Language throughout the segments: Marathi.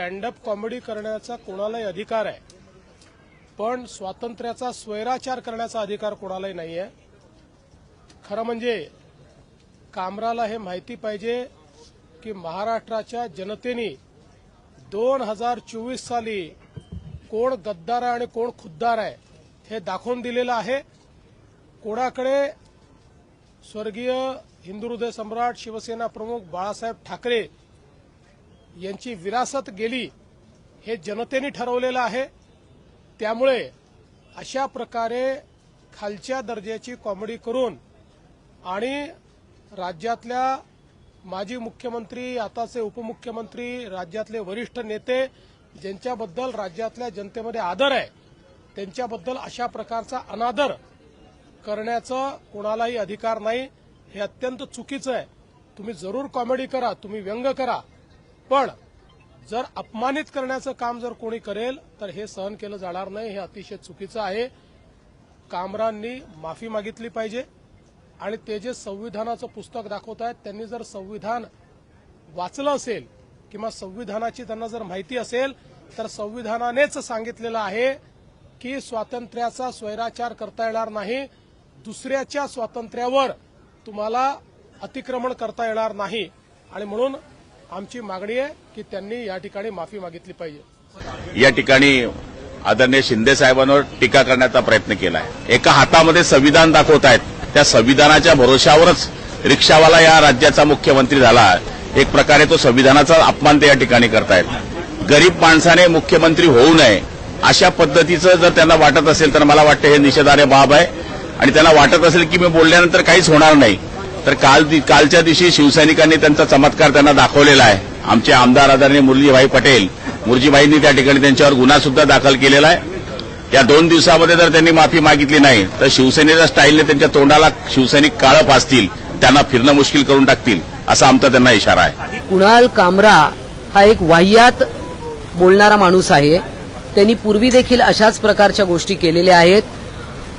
स्टँडअप कॉमेडी करण्याचा कोणालाही अधिकार आहे. पण स्वातंत्र्याचा स्वैराचार करण्याचा अधिकार कोणालाही नाही आहे खरं म्हणजे कामराला हे माहिती पाहिजे की महाराष्ट्राच्या जनतेने दोन हजार चोवीस साली कोण गद्दार आहे आणि कोण खुद्दार आहे हे दाखवून दिलेलं आहे. कोणाकडे स्वर्गीय हिंदू हृदय सम्राट शिवसेना प्रमुख बाळासाहेब ठाकरे यांची विरासत गेली हे जनतेने ठरवलेलं आहे. त्यामुळे अशा प्रकारे खालच्या दर्जाची कॉमेडी करून आणि राज्यातल्या माजी मुख्यमंत्री आताचे उपमुख्यमंत्री राज्यातले वरिष्ठ नेते ज्यांच्याबद्दल राज्यातल्या जनतेमध्ये आदर आहे त्यांच्याबद्दल अशा प्रकारचा अनादर करण्याचा कोणालाही अधिकार नाही हे अत्यंत चुकीचं आहे. तुम्ही जरूर कॉमेडी करा तुम्ही व्यंग करा. पण जर अपमानित करण्याचं काम जर कोणी करेल तर हे सहन केलं जाणार नाही हे अतिशय चुकीचं आहे. कामरांनी माफी मागितली पाहिजे. आणि ते जे संविधानाचं पुस्तक दाखवत आहेत त्यांनी जर संविधान वाचलं असेल किंवा संविधानाची त्यांना जर माहिती असेल तर संविधानानेच सांगितलेलं आहे की स्वातंत्र्याचा स्वैराचार करता येणार नाही. दुसऱ्याच्या स्वातंत्र्यावर तुम्हाला अतिक्रमण करता येणार नाही. आणि म्हणून आमची मागणी आहे की त्यांनी या ठिकाणी माफी मागितली पाहिजे. या ठिकाणी आदरणीय शिंदे साहेबांवर टीका करण्याचा प्रयत्न केला आहे एका हातामध्ये संविधान दाखवत आहेत. त्या संविधानाच्या भरोशावरच रिक्षावाला या राज्याचा मुख्यमंत्री झाला एक प्रकारे तो संविधानाचा अपमान ते या ठिकाणी करतायत. गरीब माणसाने मुख्यमंत्री होऊ नये अशा पद्धतीचं जर त्यांना वाटत असेल तर मला वाटतं हे निषेधार्ह बाब आहे. आणि त्यांना वाटत असेल की मी बोलल्यानंतर काहीच होणार नाही. तर काल कालच्या दिवशी शिवसैनिकांनी त्यांचा चमत्कार त्यांना दाखवलेला आहे. आमचे आमदार आदरणीय मुरलीभाई पटेल मुरजीभाईंनी त्या ठिकाणी त्यांच्यावर गुन्हा सुद्धा दाखल केलेला आहे. या दोन दिवसामध्ये जर त्यांनी माफी मागितली नाही तर शिवसेनेच्या स्टाईलने त्यांच्या तोंडाला शिवसैनिक काळं फासतील त्यांना फिरणं मुश्किल करून टाकतील असा आमचा त्यांना इशारा आहे. कुणाल कामरा हा एक वाह्यात बोलणारा माणूस आहे. त्यांनी पूर्वी देखील अशाच प्रकारच्या गोष्टी केलेल्या आहेत.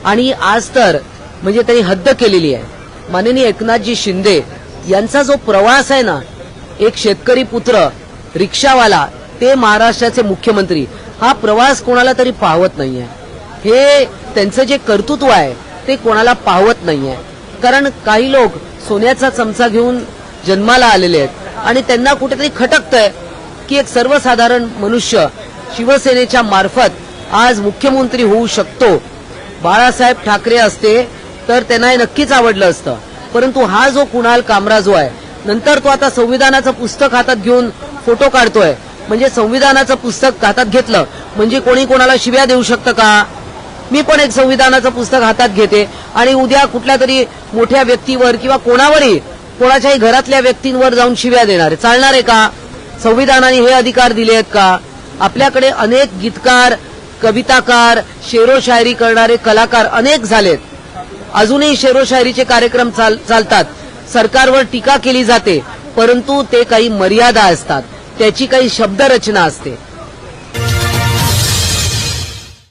आणि आज तर म्हणजे त्यांनी हद्द केलेली आहे. माननीय एकनाथजी शिंदे यांचा जो प्रवास आहे ना एक शेतकरी पुत्र रिक्षावाला ते महाराष्ट्राचे मुख्यमंत्री हा प्रवास कोणाला तरी पाहवत नाहीये. हे त्यांचं जे कर्तृत्व आहे ते कोणाला पाहवत नाहीये. कारण काही लोक सोन्याचा चमचा घेऊन जन्माला आलेले आहेत आणि त्यांना कुठेतरी खटकतंय की एक सर्वसाधारण मनुष्य शिवसेनेच्या मार्फत आज मुख्यमंत्री होऊ शकतो. बाळासाहेब ठाकरे असते तर त्यांना हे नक्कीच आवडलं असतं. परंतु हा जो कुणाल कामरा जो आहे नंतर तो आता संविधानाचं पुस्तक हातात घेऊन फोटो काढतोय. म्हणजे संविधानाचं पुस्तक हातात घेतलं म्हणजे कोणी कोणाला शिव्या देऊ शकतं का? मी पण एक संविधानाचं पुस्तक हातात घेते. आणि उद्या कुठल्या तरी मोठ्या व्यक्तीवर किंवा कोणावरही कोणाच्याही घरातल्या व्यक्तींवर जाऊन शिव्या देणार. आहे चालणार आहे का? संविधानाने हे अधिकार दिले आहेत का? आपल्याकडे अनेक गीतकार कविताकार शेरो शायरी करणारे कलाकार अनेक झालेत. अजूनही शेरोशायरीचे कार्यक्रम चाल- चालतात. सरकारवर टीका केली जाते परंतु ते काही मर्यादा असतात. त्याची काही शब्दरचना असते.